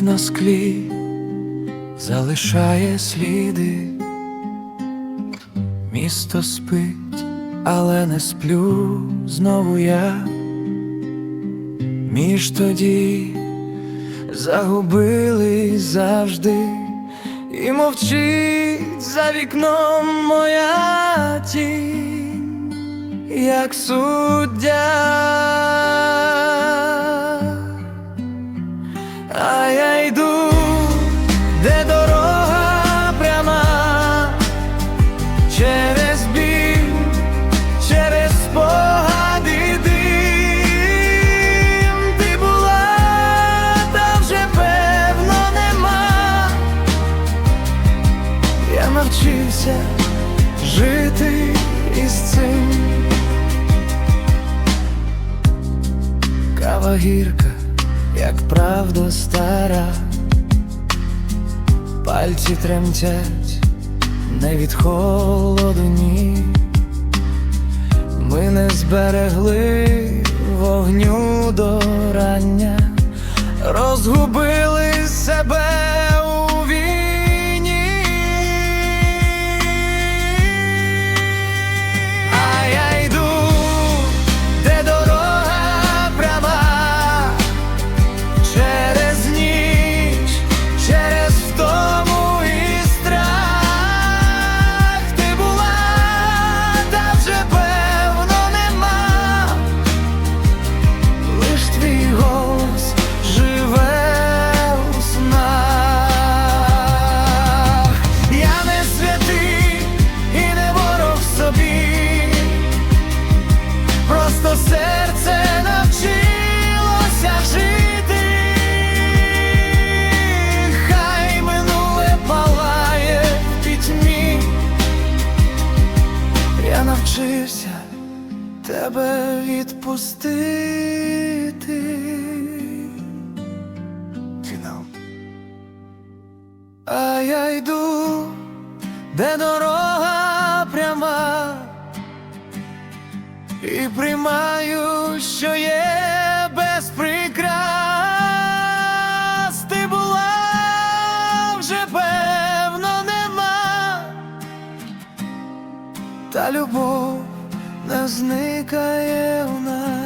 на склі, залишає сліди, місто спить, але не сплю знову я. Між тоді загубились завжди, і мовчить за вікном моя тінь, як суддя. Навчився жити із цим. Кава гірка, як правда стара, пальці тремтять не від холоду, ні. Ми не зберегли вогню до рання, розгубили себе серце навчилося жити, хай минуле палає в пітьмі. Я навчився тебе відпустити. Фінал. А я йду, де дорога І приймаю, що є без прикрас. Ти була вже певно нема, та любов не зникає в нас,